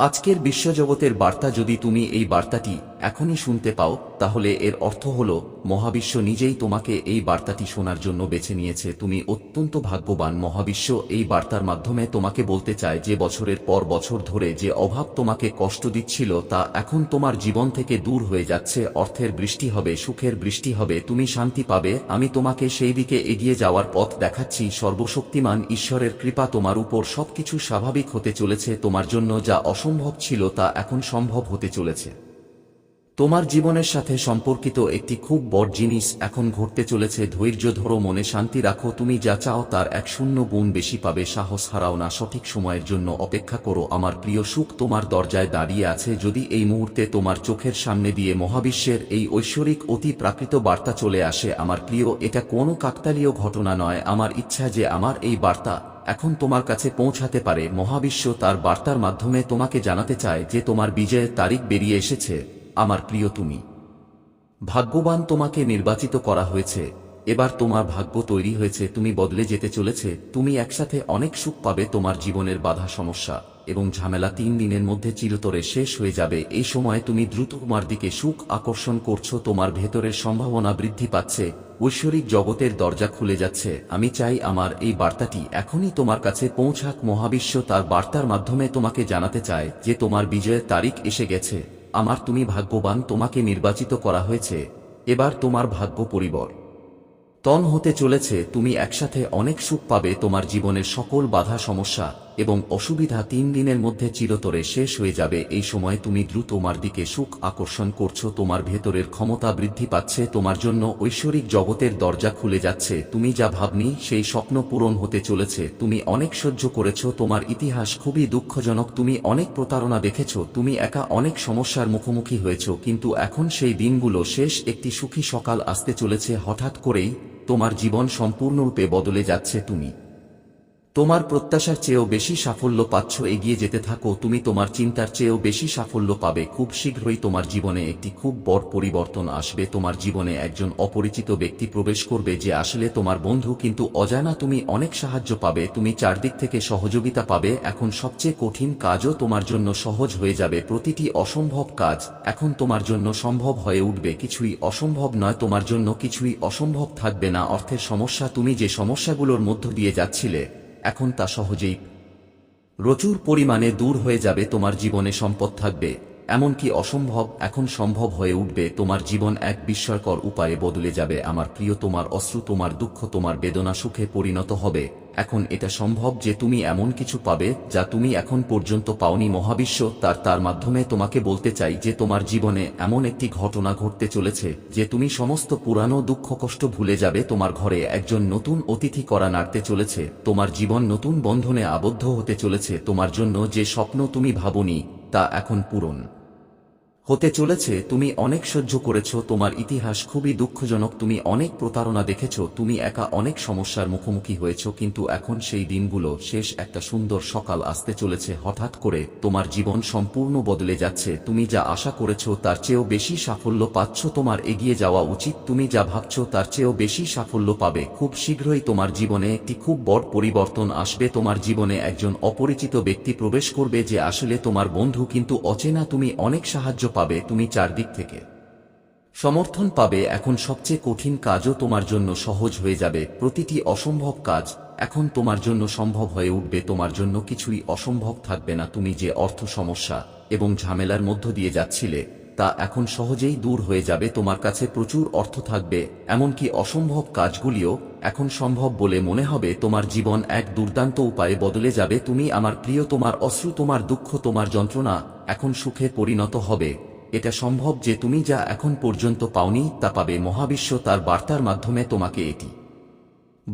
আজকের বিশ্বজগতের বার্তা যদি তুমি এই বার্তাটি এখনই শুনতে পাও, তাহলে এর অর্থ হল, মহাবিশ্ব নিজেই তোমাকে এই বার্তাটি শোনার জন্য বেছে নিয়েছে, তুমি অত্যন্ত ভাগ্যবান মহাবিশ্ব, এই বার্তার মাধ্যমে তোমাকে বলতে চায় যে বছরের পর বছর ধরে যে অভাব তোমাকে কষ্ট দিচ্ছিল, তা এখন তোমার জীবন থেকে দূর হয়ে যাচ্ছে, অর্থের বৃষ্টি হবে, সুখের বৃষ্টি হবে, তুমি শান্তি পাবে, আমি তোমাকে সেই দিকে এগিয়ে যাওয়ার পথ দেখাচ্ছি, সর্বশক্তিমান ঈশ্বরের কৃপা তোমার উপর সবকিছু স্বাভাবিক হতে চলেছে, তোমার জন্য যা অসম্ভব ছিল তা এখন সম্ভব হতে চলেছে। তোমার জীবনের সাথে সম্পর্কিত একটি খুব বড় জিনিস এখন ঘটতে চলেছে। ধৈর্য ধরো, মনে শান্তি রাখো। তুমি যা চাও তার এক শূন্য গুণ বেশি পাবে। সাহস হারাও না, সঠিক সময়ের জন্য অপেক্ষা করো। আমার প্রিয় সুখ তোমার দরজায় দাঁড়িয়ে আছে। যদি এই মুহূর্তে তোমার চোখের সামনে দিয়ে মহাবিশ্বের এই ঐশ্বরিক অতি প্রাকৃত বার্তা চলে আসে, আমার প্রিয়, এটা কোনো কাকতালীয় ঘটনা নয়। আমার ইচ্ছা যে আমার এই বার্তা এখন তোমার কাছে পৌঁছাতে পারে। মহাবিশ্ব তার বার্তার মাধ্যমে তোমাকে জানাতে চায় যে তোমার বিজয়ের তারিখ বেরিয়ে এসেছে। আমার প্রিয় তুমি। ভাগ্যবান তোমাকে নির্বাচিত করা হয়েছে। এবার তোমার ভাগ্য তৈরি হয়েছে, তুমি বদলে যেতে চলেছে, তুমি একসাথে অনেক সুখ পাবে তোমার জীবনের বাধা সমস্যা, এবং ঝামেলা তিন দিনের মধ্যে চিরতরে শেষ হয়ে যাবে। এই সময় তুমি দ্রুত তোমার দিকে সুখ আকর্ষণ করছ, তোমার ভেতরের সম্ভাবনা বৃদ্ধি পাচ্ছে, ঐশ্বরিক জগতের দরজা খুলে যাচ্ছে। আমি চাই আমার এই বার্তাটি এখনই তোমার কাছে পৌঁছাক। মহাবিশ্ব তার বার্তার মাধ্যমে তোমাকে জানাতে চায় যে তোমার বিজয়ের তারিখ এসে গেছে। আমার তুমি ভাগ্যবান, তোমাকে নির্বাচিত করা হয়েছে। এবার তোমার ভাগ্য পরিবর তন হতে চলেছে, তুমি একসাথে অনেক সুখ পাবে, তোমার জীবনের সকল বাধা, সমস্যা এবং অসুবিধা তিন দিনের মধ্যে চিরতরে শেষ হয়ে যাবে। এই সময় তুমি দ্রুত তোমার দিকে সুখ আকর্ষণ করছ, তোমার ভেতরের ক্ষমতা বৃদ্ধি পাচ্ছে, তোমার জন্য ঐশ্বরিক জগতের দরজা খুলে যাচ্ছে। তুমি যা ভাবনি, সেই স্বপ্ন পূরণ হতে চলেছে। তুমি অনেক সহ্য করেছ, তোমার ইতিহাস খুবই দুঃখজনক। তুমি অনেক প্রতারণা দেখেছ, তুমি একা অনেক সমস্যার মুখোমুখি হয়েছ, কিন্তু এখন সেই দিনগুলো শেষ। একটি সুখী সকাল আসতে চলেছে, হঠাৎ করেই তোমার জীবন সম্পূর্ণরূপে বদলে যাচ্ছে তুমি। তোমার প্রত্যাশার চেয়েও বেশি সাফল্য পাচ্ছ, এগিয়ে যেতে থাকো, তুমি তোমার চিন্তার চেয়েও বেশি সাফল্য পাবে। খুব শীঘ্রই তোমার জীবনে একটি খুব বড় পরিবর্তন আসবে। তোমার জীবনে একজন অপরিচিত ব্যক্তি প্রবেশ করবে যে আসলে তোমার বন্ধু, কিন্তু অজানা তুমি অনেক সাহায্য পাবে, তুমি চারদিক থেকে সহযোগিতা পাবে। এখন সবচেয়ে কঠিন কাজও তোমার জন্য সহজ হয়ে যাবে। প্রতিটি অসম্ভব কাজ এখন তোমার জন্য সম্ভব হয়ে উঠবে। কিছুই অসম্ভব নয়, তোমার জন্য কিছুই অসম্ভব থাকবে না। অর্থের সমস্যা, তুমি যে সমস্যাগুলোর মধ্য দিয়ে যাচ্ছিলে এখন তা সহজেই। প্রচুর পরিমাণে দূর হয়ে যাবে তোমার জীবনে সম্পদ থাকবে। এমনকি অসম্ভব এখন সম্ভব হয়ে উঠবে, তোমার জীবন এক বিস্ময়কর উপায়ে বদলে যাবে, আমার প্রিয় তোমার অশ্রু, তোমার দুঃখ, তোমার বেদনা সুখে পরিণত হবে। এখন এটা সম্ভব যে তুমি এমন কিছু পাবে যা তুমি এখন পর্যন্ত পাওনি। মহাবিশ্ব তার তার মাধ্যমে তোমাকে বলতে চাই যে তোমার জীবনে এমন একটি ঘটনা ঘটতে চলেছে যে তুমি সমস্ত পুরানো দুঃখ, কষ্ট ভুলে যাবে। তোমার ঘরে একজন নতুন অতিথি করা নাড়তে চলেছে। তোমার জীবন নতুন বন্ধনে আবদ্ধ হতে চলেছে। তোমার জন্য যে স্বপ্ন তুমি ভাবনি, তা এখন পূরণ। হতে চলেছে, তুমি অনেক সহ্য করেছ, তোমার ইতিহাস খুবই দুঃখজনক, তুমি অনেক প্রতারণা দেখেছ, তুমি একা অনেক সমস্যার মুখোমুখি হয়েছ, কিন্তু এখন সেই দিনগুলো শেষ, একটা সুন্দর সকাল আসতে চলেছে, হঠাৎ করে তোমার জীবন সম্পূর্ণ বদলে যাচ্ছে, তুমি যা আশা করেছ তার চেয়েও বেশি সাফল্য পাচ্ছ, তোমার এগিয়ে যাওয়া উচিত, তুমি যা ভাবছ তার চেয়েও বেশি সাফল্য পাবে, খুব শীঘ্রই তোমার জীবনে একটি খুব বড় পরিবর্তন আসবে, তোমার জীবনে একজন অপরিচিত ব্যক্তি প্রবেশ করবে যে আসলে তোমার বন্ধু, কিন্তু অচেনা তুমি অনেক সাহায্য পাবে তুমি চারদিক থেকে। সমর্থন পাবে এখন সবচেয়ে কঠিন কাজও তোমার জন্য সহজ হয়ে যাবে। প্রতিটি অসম্ভব কাজ এখন তোমার জন্য সম্ভব হয়ে উঠবে। তোমার জন্য কিছুই অসম্ভব থাকবে না। তুমি যে অর্থ সমস্যা এবং ঝামেলার মধ্য দিয়ে যাচ্ছিলে, তা এখন সহজেই দূর হয়ে যাবে। তোমার কাছে প্রচুর অর্থ থাকবে, এমনকি অসম্ভব কাজগুলিও এখন সম্ভব বলে মনে হবে। তোমার জীবন এক দুর্দান্ত উপায়ে বদলে যাবে। তুমি আমার প্রিয়, তোমার অশ্রু, তোমার দুঃখ, তোমার যন্ত্রণা এখন সুখে পরিণত হবে। এটা সম্ভব যে তুমি যা এখন পর্যন্ত পাওনি তা পাবে মহাবিশ্ব তার বার্তার মাধ্যমে তোমাকে এটি।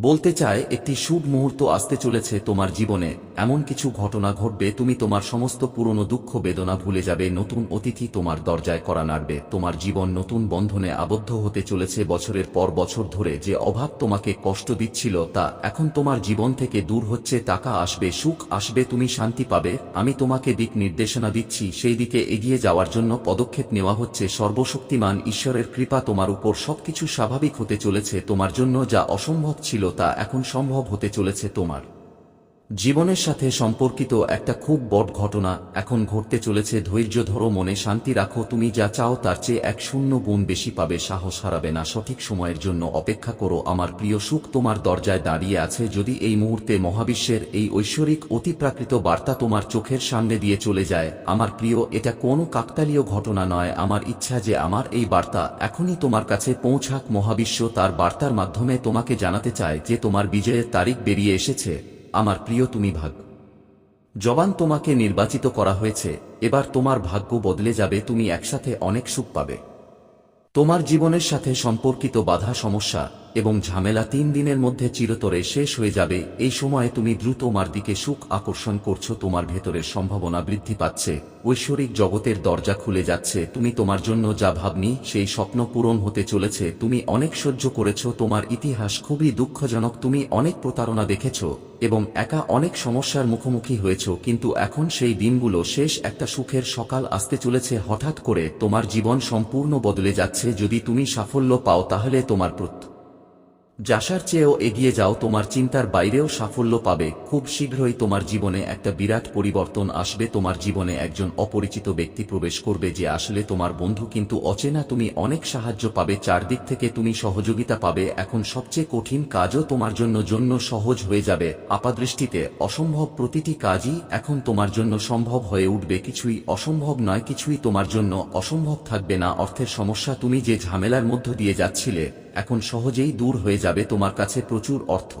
বলতে চায়, একটি শুভ মুহূর্ত আসতে চলেছে তোমার জীবনে। এমন কিছু ঘটনা ঘটবে, তুমি তোমার সমস্ত পুরনো দুঃখ বেদনা ভুলে যাবে, নতুন অতিথি তোমার দরজায় করা নাড়বে। তোমার জীবন নতুন বন্ধনে আবদ্ধ হতে চলেছে বছরের পর বছর ধরে, যে অভাব তোমাকে কষ্ট দিচ্ছিল তা এখন তোমার জীবন থেকে দূর হচ্ছে, টাকা আসবে, সুখ আসবে, তুমি শান্তি পাবে। আমি তোমাকে দিক নির্দেশনা দিচ্ছি, সেই দিকে এগিয়ে যাওয়ার জন্য পদক্ষেপ নেওয়া হচ্ছে। সর্বশক্তিমান ঈশ্বরের কৃপা তোমার উপর সবকিছু স্বাভাবিক হতে চলেছে, তোমার জন্য যা অসম্ভব ছিল তা এখন সম্ভব হতে চলেছে তোমার। জীবনের সাথে সম্পর্কিত একটা খুব বড় ঘটনা এখন ঘটতে চলেছে। ধৈর্য ধরো, মনে শান্তি রাখো, তুমি যা চাও তার চেয়ে এক শূন্য গুণ বেশি পাবে, সাহস হারাবে না, সঠিক সময়ের জন্য অপেক্ষা করো। আমার প্রিয় সুখ তোমার দরজায় দাঁড়িয়ে আছে। যদি এই মুহূর্তে মহাবিশ্বের এই ঐশ্বরিক অতিপ্রাকৃত বার্তা তোমার চোখের সামনে দিয়ে চলে যায়, আমার প্রিয়, এটা কোনো কাকতালীয় ঘটনা নয়। আমার ইচ্ছা যে আমার এই বার্তা এখনই তোমার কাছে পৌঁছাক। মহাবিশ্ব তার বার্তার মাধ্যমে তোমাকে জানাতে চায় যে তোমার বিজয়ের তারিখ বেরিয়ে এসেছে। আমার প্রিয় তুমি ভাগ। জবান তোমাকে নির্বাচিত করা হয়েছে, এবার তোমার ভাগ্য বদলে যাবে, তুমি একসাথে অনেক সুখ পাবে। তোমার জীবনের সাথে সম্পর্কিত বাধা, সমস্যা এবং ঝামেলা তিন দিনের মধ্যে চিরতরে শেষ হয়ে যাবে। এই সময়ে তুমি দ্রুত মার দিকে সুখ আকর্ষণ করছ, তোমার ভেতরের সম্ভাবনা বৃদ্ধি পাচ্ছে। ঐশ্বরিক জগতের দরজা খুলে যাচ্ছে। তুমি তোমার জন্য যা ভাবনি, সেই স্বপ্ন পূরণ হতে চলেছে। তুমি অনেক সহ্য করেছ, তোমার ইতিহাস খুবই দুঃখজনক, তুমি অনেক প্রতারণা দেখেছ, এবং একা অনেক সমস্যার মুখোমুখি হয়েছ, কিন্তু এখন সেই দিনগুলো শেষ, একটা সুখের সকাল আসতে চলেছে, হঠাৎ করে তোমার জীবন সম্পূর্ণ বদলে যাচ্ছে। যদি তুমি সাফল্য পাও, তাহলে তোমার প্রত্য যাশার চেয়েও এগিয়ে যাও, তোমার চিন্তার বাইরেও সাফল্য পাবে। খুব শীঘ্রই তোমার জীবনে একটা বিরাট পরিবর্তন আসবে। তোমার জীবনে একজন অপরিচিত ব্যক্তি প্রবেশ করবে যে আসলে তোমার বন্ধু, কিন্তু অচেনা তুমি অনেক সাহায্য পাবে। চারদিক থেকে তুমি সহযোগিতা পাবে। এখন সবচেয়ে কঠিন কাজও তোমার জন্য জন্য সহজ হয়ে যাবে। আপাদৃষ্টিতে, অসম্ভব প্রতিটি কাজই এখন তোমার জন্য সম্ভব হয়ে উঠবে। কিছুই অসম্ভব নয়, কিছুই তোমার জন্য অসম্ভব থাকবে না। অর্থের সমস্যা, তুমি যে ঝামেলার মধ্য দিয়ে যাচ্ছিলে এখন সহজেই দূর হয়ে যাবে তোমার কাছে প্রচুর অর্থ।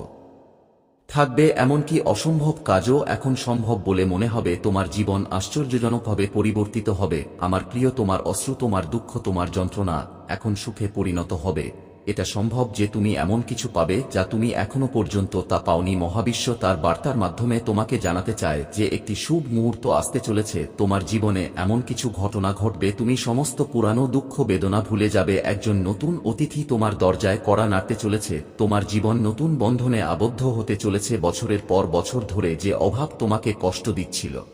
থাকবে এমনকি অসম্ভব কাজও এখন সম্ভব বলে মনে হবে, তোমার জীবন আশ্চর্যজনকভাবে পরিবর্তিত হবে, আমার প্রিয় তোমার অশ্রু, তোমার দুঃখ, তোমার যন্ত্রণা এখন সুখে পরিণত হবে। এটা সম্ভব যে তুমি এমন কিছু পাবে যা তুমি এখনও পর্যন্ত তা পাওনি। মহাবিশ্ব তার বার্তার মাধ্যমে তোমাকে জানাতে চায় যে একটি শুভ মুহূর্ত আসতে চলেছে। তোমার জীবনে এমন কিছু ঘটনা ঘটবে, তুমি সমস্ত পুরানো দুঃখ বেদনা ভুলে যাবে। একজন নতুন অতিথি তোমার দরজায় কড়া নাড়তে চলেছে। তোমার জীবন নতুন বন্ধনে আবদ্ধ হতে চলেছে বছরের পর বছর ধরে যে অভাব তোমাকে কষ্ট দিচ্ছিল।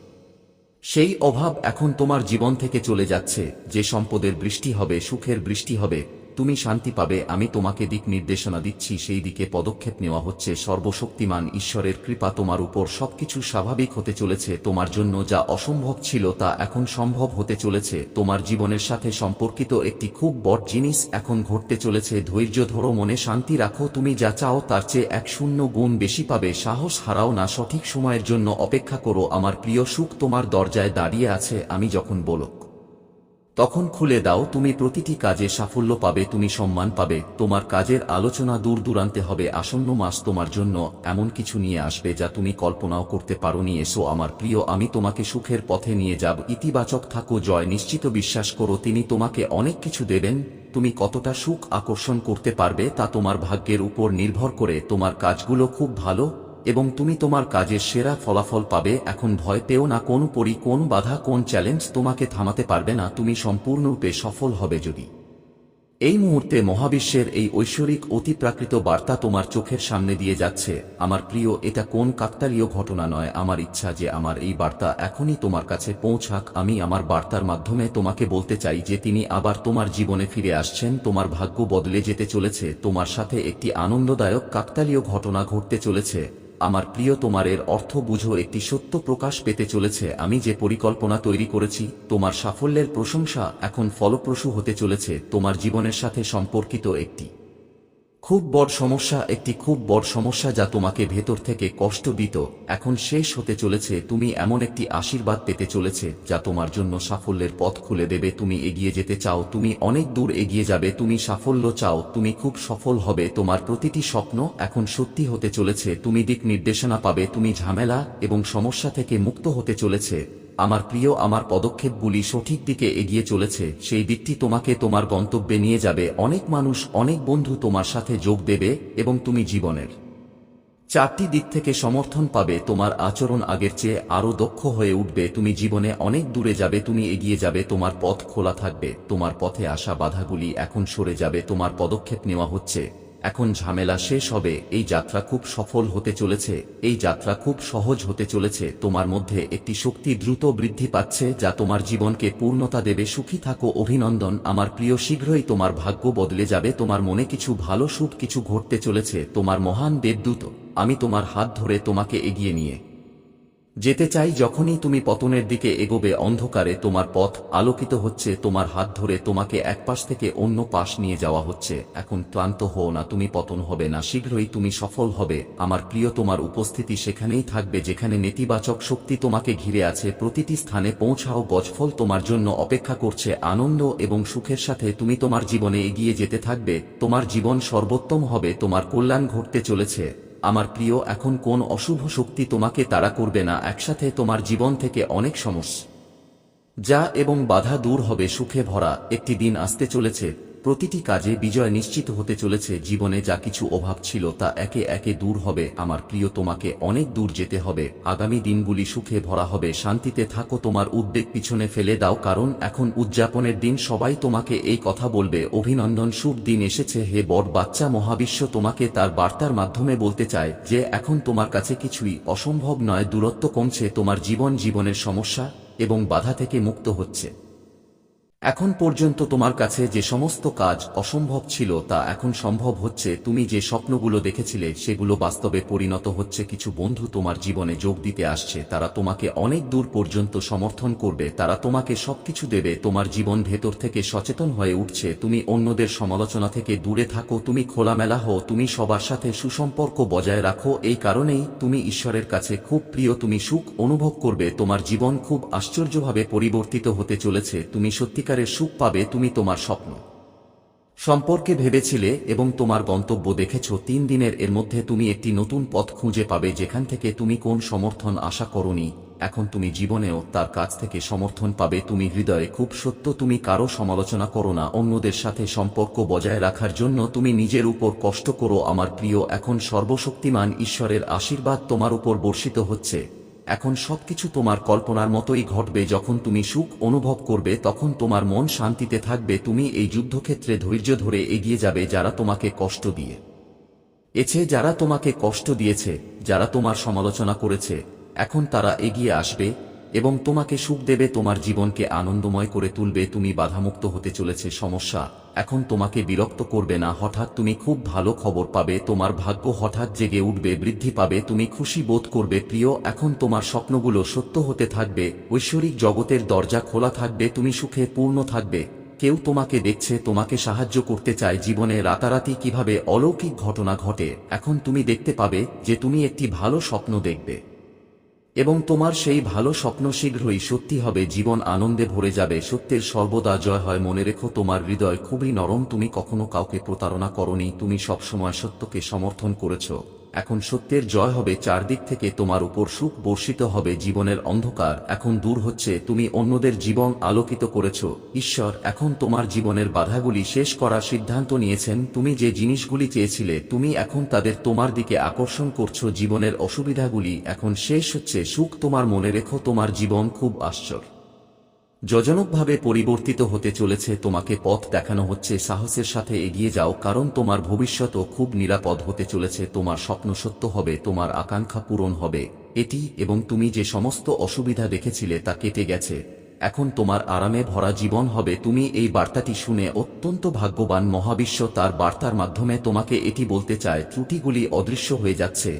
সেই অভাব এখন তোমার জীবন থেকে চলে যাচ্ছে। যে সম্পদের বৃষ্টি হবে, সুখের বৃষ্টি হবে তুমি শান্তি পাবে, আমি তোমাকে দিক নির্দেশনা দিচ্ছি, সেই দিকে পদক্ষেপ নেওয়া হচ্ছে। সর্বশক্তিমান ঈশ্বরের কৃপা তোমার উপর, সবকিছু স্বাভাবিক হতে চলেছে, তোমার জন্য যা অসম্ভব ছিল তা এখন সম্ভব হতে চলেছে। তোমার জীবনের সাথে সম্পর্কিত একটি খুব বড় জিনিস এখন ঘটতে চলেছে, ধৈর্য ধরো, মনে শান্তি রাখো, তুমি যা চাও তার চেয়ে এক শূন্য গুণ বেশি পাবে। সাহস হারাও না, সঠিক সময়ের জন্য অপেক্ষা করো, আমার প্রিয় সুখ তোমার দরজায় দাঁড়িয়ে আছে, আমি যখন বলক তখন খুলে দাও, তুমি প্রতিটি কাজে সাফল্য পাবে, তুমি সম্মান পাবে, তোমার কাজের আলোচনা দূর দূরান্তে হবে, আসন্ন মাস তোমার জন্য এমন কিছু নিয়ে আসবে যা তুমি কল্পনাও করতে পারোনি, এসো আমার প্রিয়, আমি তোমাকে সুখের পথে নিয়ে যাব, ইতিবাচক থাকো, জয় নিশ্চিত বিশ্বাস করো, তিনি তোমাকে অনেক কিছু দেবেন, তুমি কতটা সুখ আকর্ষণ করতে পারবে তা তোমার ভাগ্যের উপর নির্ভর করে, তোমার কাজগুলো খুব ভালো এবং তুমি তোমার কাজের সেরা ফলাফল পাবে। এখন ভয় পেও না কোন পরি, কোন বাধা, কোন চ্যালেঞ্জ তোমাকে থামাতে পারবে না। তুমি সম্পূর্ণরূপে সফল হবে যদি। এই মুহূর্তে মহাবিশ্বের এই ঐশ্বরিক অতিপ্রাকৃত বার্তা তোমার চোখের সামনে দিয়ে যাচ্ছে। আমার প্রিয়, এটা কোন কাকতালীয় ঘটনা নয়। আমার ইচ্ছা যে আমার এই বার্তা এখনই তোমার কাছে পৌঁছাক। আমি আমার বার্তার মাধ্যমে তোমাকে বলতে চাই যে তিনি আবার তোমার জীবনে ফিরে আসছেন। তোমার ভাগ্য বদলে যেতে চলেছে। তোমার সাথে একটি আনন্দদায়ক কাকতালীয় ঘটনা ঘটতে চলেছে। আমার প্রিয় তোমার এর অর্থ বুঝো একটি সত্য প্রকাশ পেতে চলেছে। আমি যে পরিকল্পনা তৈরি করেছি, তোমার সাফল্যের প্রশংসা এখন ফলপ্রসূ হতে চলেছে। তোমার জীবনের সাথে সম্পর্কিত একটি খুব বড় সমস্যা, একটি খুব বড় সমস্যা যা তোমাকে ভেতর থেকে কষ্ট দিত। এখন শেষ হতে চলেছে, তুমি এমন একটি আশীর্বাদ পেতে চলেছে, যা তোমার জন্য সাফল্যের পথ খুলে দেবে। তুমি এগিয়ে যেতে চাও, তুমি অনেক দূর এগিয়ে যাবে, তুমি সাফল্য চাও, তুমি খুব সফল হবে। তোমার প্রতিটি স্বপ্ন এখন সত্যি হতে চলেছে, তুমি দিক নির্দেশনা পাবে, তুমি ঝামেলা এবং সমস্যা থেকে মুক্ত হতে চলেছে। আমার প্রিয়, আমার পদক্ষেপগুলি সঠিক দিকে এগিয়ে চলেছে। সেই দিকটি তোমাকে তোমার গন্তব্যে নিয়ে যাবে। অনেক মানুষ, অনেক বন্ধু তোমার সাথে যোগ দেবে এবং তুমি জীবনের চারটি দিক থেকে সমর্থন পাবে। তোমার আচরণ আগের চেয়ে আরও দক্ষ হয়ে উঠবে। তুমি জীবনে অনেক দূরে যাবে, তুমি এগিয়ে যাবে, তোমার পথ খোলা থাকবে। তোমার পথে আসা বাধাগুলি এখন সরে যাবে, তোমার পদক্ষেপ নেওয়া হচ্ছে। এখন ঝামেলা শেষ হবে, এই যাত্রা খুব সফল হতে চলেছে, এই যাত্রা খুব সহজ হতে চলেছে, তোমার মধ্যে একটি শক্তি দ্রুত বৃদ্ধি পাচ্ছে যা তোমার জীবনকে পূর্ণতা দেবে, সুখী থাকো, অভিনন্দন, আমার প্রিয় শীঘ্রই তোমার ভাগ্য বদলে যাবে, তোমার মনে কিছু ভালো সুখ কিছু ঘটতে চলেছে, তোমার মহান দেবদূত, আমি তোমার হাত ধরে তোমাকে এগিয়ে নিয়ে যেতে চাই যখনই তুমি পতনের দিকে এগোবে অন্ধকারে তোমার পথ আলোকিত হচ্ছে, তোমার হাত ধরে তোমাকে এক পাশ থেকে অন্য পাশ নিয়ে যাওয়া হচ্ছে। এখন ক্লান্ত হও না, তুমি পতন হবে না, শীঘ্রই তুমি সফল হবে। আমার প্রিয়, তোমার উপস্থিতি সেখানেই থাকবে, যেখানে নেতিবাচক শক্তি তোমাকে ঘিরে আছে। প্রতিটি স্থানে পৌঁছাও, গজফল তোমার জন্য অপেক্ষা করছে। আনন্দ এবং সুখের সাথে তুমি তোমার জীবনে এগিয়ে যেতে থাকবে। তোমার জীবন সর্বোত্তম হবে, তোমার কল্যাণ ঘটতে চলেছে। আমার প্রিয়, এখন কোন অশুভ শক্তি তোমাকে তাড়া করবে না, একসাথে তোমার জীবন থেকে অনেক সমস্যা। যা এবং বাধা দূর হবে, সুখে ভরা, একটি দিন আসতে চলেছে। প্রতিটি কাজে বিজয় নিশ্চিত হতে চলেছে, জীবনে যা কিছু অভাব ছিল তা একে একে দূর হবে। আমার প্রিয়, তোমাকে অনেক দূর যেতে হবে। আগামী দিনগুলি সুখে ভরা হবে। শান্তিতে থাকো, তোমার উদ্বেগ পিছনে ফেলে দাও, কারণ এখন উদযাপনের দিন, সবাই তোমাকে এই কথা বলবে। অভিনন্দন, শুভ দিন এসেছে। হে বড় বাচ্চা, মহাবিশ্ব তোমাকে তার বার্তার মাধ্যমে বলতে চায় যে, এখন তোমার কাছে কিছুই অসম্ভব নয়, দূরত্ব কমছে, তোমার জীবন জীবনের সমস্যা এবং বাধা থেকে মুক্ত হচ্ছে। এখন পর্যন্ত তোমার কাছে যে সমস্ত কাজ অসম্ভব ছিল তা এখন সম্ভব হচ্ছে, তুমি যে স্বপ্নগুলো দেখেছিলে সেগুলো বাস্তবে পরিণত হচ্ছে, কিছু বন্ধু তোমার জীবনে যোগ দিতে আসছে, তারা তোমাকে অনেক দূর পর্যন্ত সমর্থন করবে, তারা তোমাকে সবকিছু দেবে, তোমার জীবন ভেতর থেকে সচেতন হয়ে উঠছে, তুমি অন্যদের সমালোচনা থেকে দূরে থাকো, তুমি খোলামেলা হও, তুমি সবার সাথে সুসম্পর্ক বজায় রাখো, এই কারণেই তুমি ঈশ্বরের কাছে খুব প্রিয়, তুমি সুখ অনুভব করবে, তোমার জীবন খুব আশ্চর্যভাবে পরিবর্তিত হতে চলেছে, তুমি সত্যিকারের সুখ পাবে তুমি তোমার স্বপ্ন। সম্পর্কে ভেবেছিলে এবং তোমার গন্তব্য দেখেছ, তিন দিনের এর মধ্যে তুমি একটি নতুন পথ খুঁজে পাবে যেখান থেকে তুমি কোন সমর্থন আশা করনি। এখন তুমি জীবনেও তার কাছ থেকে সমর্থন পাবে, তুমি হৃদয়ে খুব সত্য তুমি কারও সমালোচনা করো না, অন্যদের সাথে সম্পর্ক বজায় রাখার জন্য তুমি নিজের উপর কষ্ট করো। আমার প্রিয়, এখন সর্বশক্তিমান ঈশ্বরের আশীর্বাদ তোমার উপর বর্ষিত হচ্ছে। এখন সবকিছু তোমার কল্পনার মতোই ঘটবে। যখন তুমি সুখ অনুভব করবে, তখন তোমার মন শান্তিতে থাকবে। তুমি এই যুদ্ধক্ষেত্রে ধৈর্য ধরে এগিয়ে যাবে যারা তোমাকে কষ্ট দিয়ে। এছে, যারা তোমাকে কষ্ট দিয়েছে, যারা তোমার সমালোচনা করেছে, এখন তারা এগিয়ে আসবে। এবং তোমাকে সুখ দেবে, তোমার জীবনকে আনন্দময় করে তুলবে, তুমি বাধামুক্ত হতে চলেছে, সমস্যা। এখন তোমাকে বিরক্ত করবে না, হঠাৎ তুমি খুব ভালো খবর পাবে, তোমার ভাগ্য হঠাৎ জেগে উঠবে, বৃদ্ধি পাবে, তুমি খুশি বোধ করবে, প্রিয়, এখন তোমার স্বপ্নগুলো সত্য হতে থাকবে, ঐশ্বরিক জগতের দরজা খোলা থাকবে, তুমি সুখে পূর্ণ থাকবে। কেউ তোমাকে দেখছে, তোমাকে সাহায্য করতে চায়, জীবনে রাতারাতি কীভাবে অলৌকিক ঘটনা ঘটে, এখন তুমি দেখতে পাবে যে তুমি একটি ভালো স্বপ্ন দেখবে। এবং তোমার সেই ভালো স্বপ্ন শীঘ্রই সত্যি হবে, জীবন আনন্দে ভরে যাবে, সত্যের সর্বদা জয় হয়, মনে রেখো তোমার হৃদয় খুবই নরম, তুমি কখনো কাউকে প্রতারণা করনি, তুমি সবসময় সত্যকে সমর্থন করেছ। এখন সত্যের জয় হবে চারদিক থেকে তোমার উপর সুখ বর্ষিত হবে, জীবনের অন্ধকার এখন দূর হচ্ছে, তুমি অন্যদের জীবন আলোকিত করেছ। ঈশ্বর, এখন তোমার জীবনের বাধাগুলি শেষ করার সিদ্ধান্ত নিয়েছেন, তুমি যে জিনিসগুলি চেয়েছিলে, তুমি এখন তাদের তোমার দিকে আকর্ষণ করছ, জীবনের অসুবিধাগুলি এখন শেষ হচ্ছে, সুখ তোমার মনে রেখো, তোমার জীবন খুব আশ্চর্য। যজনকভাবে পরিবর্তিত হতে চলেছে, তোমাকে পথ দেখানো হচ্ছে, সাহসের সাথে এগিয়ে যাও, কারণ তোমার ভবিষ্যৎও খুব নিরাপদ হতে চলেছে, তোমার স্বপ্ন সত্য হবে, তোমার আকাঙ্ক্ষা পূরণ হবে। এটি এবং তুমি যে সমস্ত অসুবিধা দেখেছিলে তা কেটে গেছে। এখন তোমার আরামে ভরা জীবন হবে, তুমি এই বার্তাটি শুনে অত্যন্ত ভাগ্যবান মহাবিশ্ব তার বার্তার মাধ্যমে তোমাকে এটি বলতে চায়, ত্রুটিগুলি অদৃশ্য হয়ে যাচ্ছে।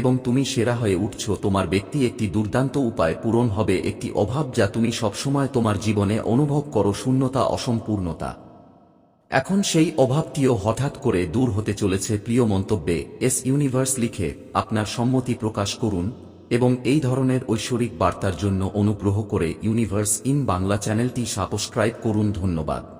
এবং তুমি সেরা হয়ে উঠছ। তোমার ব্যক্তি একটি দুর্দান্ত উপায় পূরণ হবে, একটি অভাব যা তুমি সবসময় তোমার জীবনে অনুভব করো শূন্যতা, অসম্পূর্ণতা। এখন সেই অভাবটিও হঠাৎ করে দূর হতে চলেছে প্রিয় মন্তব্যে, এস ইউনিভার্স লিখে, আপনার সম্মতি প্রকাশ করুন এবং এই ধরনের ঐশ্বরিক বার্তার জন্য অনুগ্রহ করে ইউনিভার্স ইন বাংলা চ্যানেলটি সাবস্ক্রাইব করুন, ধন্যবাদ।